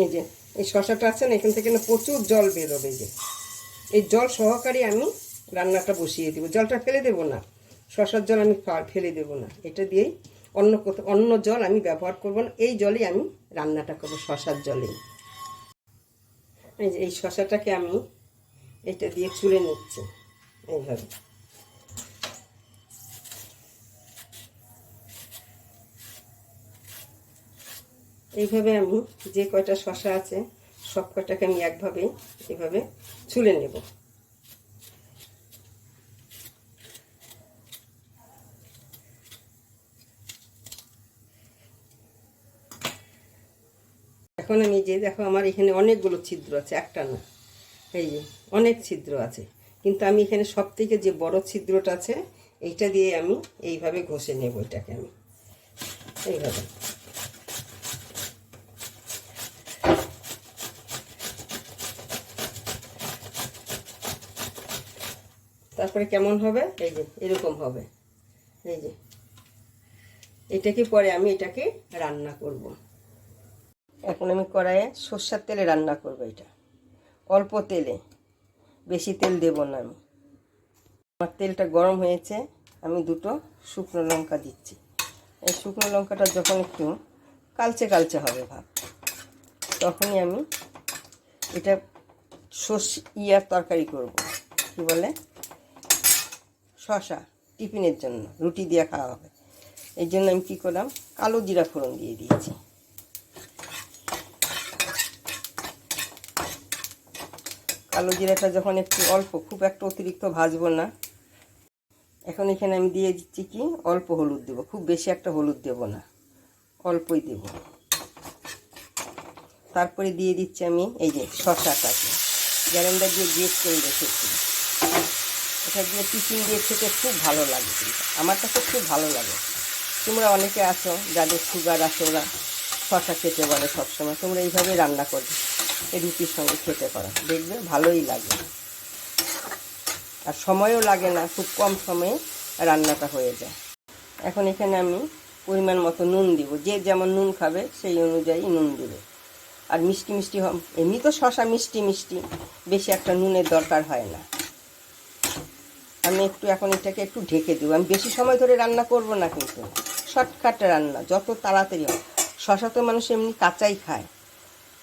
এই যে, এই শশাটা আছে না, এখান থেকে না প্রচুর জল বেরোবে যে। এই জল সহকারে আমি রান্নাটা বসিয়ে দেবো। জলটা ফেলে দেবো না। শশার জল আমি ফেলে দেবো না। এটা দিয়েই অন্য কোথাও অন্য জল আমি ব্যবহার করব না। এই জলেই আমি রান্নাটা করব শশার জলেই এই যে, এই শশাটাকে আমি এটা দিয়ে চুলে নিচ্ছি। এইভাবে। এইভাবে আমি যে কয়টা শশা আছে, সব কয়টাকে আমি একভাবে এভাবে ছুলে নেব। এখন আমি যে দেখো আমার এখানে অনেকগুলো ছিদ্র আছে, একটা না, এই যে অনেক ছিদ্র আছে। কিন্তু আমি এখানে সব থেকে যে বড় ছিদ্রটা আছে, এইটা দিয়ে আমি এইভাবে ঘষে নেব এটাকে আমি। এইভাবে। তারপরে কেমন হবে? এই যে, এরকম হবে। এই যে। এটাকে পরে আমি এটাকে রান্না করব। এখন আমি কড়াইয়ে সর্ষার তেলে রান্না করব এটা। অল্প তেলে। বেশি তেল দেব না আমি। আমার তেলটা গরম হয়েছে, আমি দুটো শুকনো লঙ্কা দিচ্ছি। এই শুকনো লঙ্কাটা যখন একটু কালচে কালচে হবে ভাব, তখনই আমি এটা সর্ষ ইয়ার তরকারি করব। কি বলে? শশা টিফিনের জন্য, রুটি দিয়ে খাওয়া হবে। এই জন্য আমি কী করলাম? কালো জিরা ফোড়ন দিয়ে দিয়েছি। কালো জিরাটা যখন একটু অল্প, খুব একটা অতিরিক্ত ভাজবো না। এখন এখানে আমি দিয়ে দিচ্ছি কি? অল্প হলুদ দেবো। খুব বেশি একটা হলুদ দেব না। অল্পই দেব। তারপরে দিয়ে দিচ্ছি আমি এই যে শশাটাকে গ্যারেন্ডার দিয়ে গ্রেট করে রেখেছি। এটা দিয়ে টিফিন দিয়ে খেতে খুব ভালো লাগে কিন্তু। আমার কাছে খুব ভালো লাগে। তোমরা অনেকে আছো, যাদের সুগার আছে ওরা শশা খেতে বলে সবসময়। তোমরা এইভাবে রান্না করবে রুটির সঙ্গে খেতে পারো। দেখবে ভালোই লাগে। আর সময়ও লাগে না, খুব কম সময়ে রান্নাটা হয়ে যায়। এখন এখানে আমি পরিমাণ মতো নুন দিব। যে যেমন নুন খাবে, সেই অনুযায়ী নুন দেবে। আর মিষ্টি মিষ্টি এমনি তো শশা মিষ্টি মিষ্টি, বেশি একটা নুনের দরকার হয় না। আমি একটু এখন এটাকে একটু ঢেকে দেবো। আমি বেশি সময় ধরে রান্না করব না কিন্তু। শর্টকাট রান্না, যত তাড়াতাড়ি হয়। শশা তো মানুষ এমনি কাঁচাই খায়।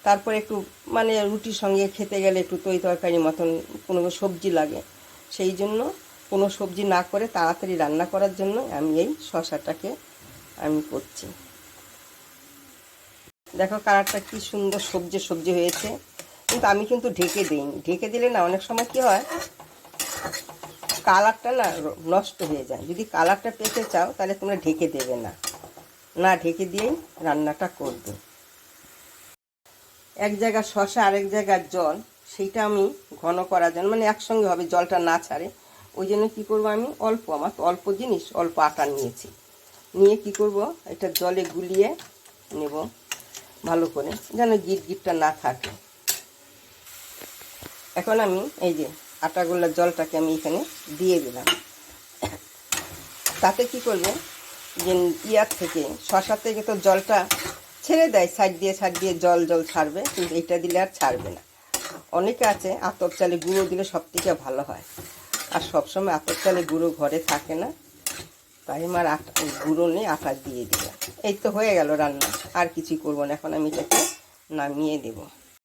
তারপরে একটু মানে রুটির সঙ্গে খেতে গেলে একটু তৈ তরকারি মতন কোনো সবজি লাগে। সেই জন্য কোনো সবজি না করে তাড়াতাড়ি রান্না করার জন্য আমি এই শশাটাকে আমি করছি। দেখো কালারটা কি সুন্দর সবজি সবজি হয়েছে। কিন্তু আমি কিন্তু ঢেকে দিইনি। ঢেকে দিলে না অনেক সময় কি হয় কালারটা না নষ্ট হয়ে যায়। যদি কালারটা পেতে চাও, তাহলে তোমরা ঢেকে দেবে না। না ঢেকে দিয়েই রান্নাটা করবে। এক জায়গার শশা আরেক জায়গার জল। সেইটা আমি ঘন করার জন্য মানে একসঙ্গে হবে, জলটা না ছাড়ে। ওই জন্য কী করব আমি? অল্প আমার অল্প জিনিস, অল্প আটা নিয়েছি। নিয়ে কি করব? এটা জলে গুলিয়ে নেব ভালো করে, যেন গিট গিটটা না থাকে। এখন আমি এই যে আটাগোল্লার জলটাকে আমি এখানে দিয়ে দিলাম। তাতে কি করবে? যে ইয়ার থেকে শশা থেকে তো জলটা ছেড়ে দেয়, সাইড দিয়ে সাইড দিয়ে জল জল ছাড়বে, কিন্তু এটা দিলে আর ছাড়বে না। অনেকে আছে, আতপ চালে গুঁড়ো দিলে সব থেকে ভালো হয়। আর সবসময় আতপ চালে গুঁড়ো ঘরে থাকে না, তাই আমার আটা, গুঁড়ো নিয়ে আটা দিয়ে দিলাম। এই তো হয়ে গেল রান্না, আর কিছুই করব না, এখন আমি এটাকে নামিয়ে দেবো।